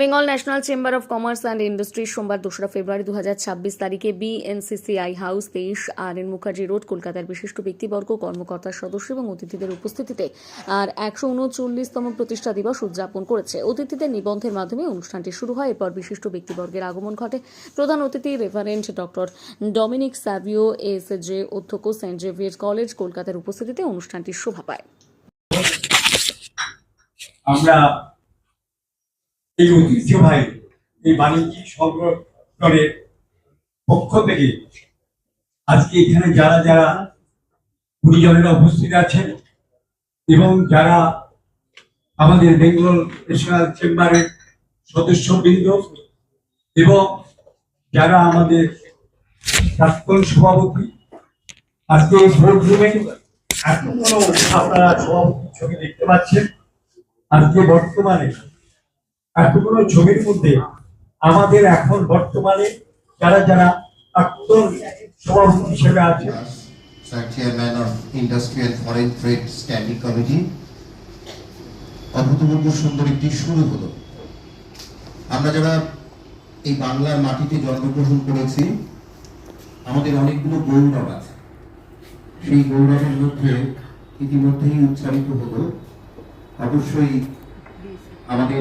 Bengal National Chamber of Commerce and Industry সোমবার দোসরা ফেব্রুয়ারি দু হাজার ছাব্বিশ তারিখে বিএনসিসিআই হাউস, তেইশ আর এন মুখার্জি রোড, কলকাতার বিশিষ্ট ব্যক্তিবর্গ, কর্মকর্তা সদস্য এবং অতিথিদের উপস্থিতিতে আর একশো উনচল্লিশতম প্রতিষ্ঠা দিবস উদযাপন করেছে। অতিথিদের নিবন্ধের মাধ্যমে অনুষ্ঠানটি শুরু হয়। এরপর বিশিষ্ট ব্যক্তিবর্গের আগমন ঘটে। প্রধান অতিথি reverend doctor Dominic Savio S J অধ্যক্ষ সেন্ট জেভিয়ার কলেজ, কলকাতার উপস্থিতিতে অনুষ্ঠানটি শোভা পায়। আমরা এই ঐতিহ্যবাহী এই বাণিজ্যিক সংগঠনের পক্ষ থেকে আজকে এখানে যারা যারা গুরুজনেরা উপস্থিত আছেন এবং যারা আমাদের বেঙ্গল ন্যাশনাল চেম্বারের সদস্যবৃন্দ এবং যারা আমাদের প্রাক্তন সভাপতি, আজকে এই বোর্ড রুমে এতগুলো আপনারা সভাপতি ছবি দেখতে পাচ্ছেন। আজকে বর্তমানে ছবির মধ্যে আমাদের এখন বর্তমানে যারা যারা সভাপতি হিসেবে আছে। Chairman of Industry and Foreign Trade Standing অভূতপূর্ব সুন্দর একটি শুরু হলো। আমরা যারা এই বাংলার মাটিতে জন্মগ্রহণ করেছি, আমাদের অনেকগুলো গৌরব আছে। সেই গৌরবের মধ্যে ইতিমধ্যেই উচ্চারিত হলো, অবশ্যই আমাদের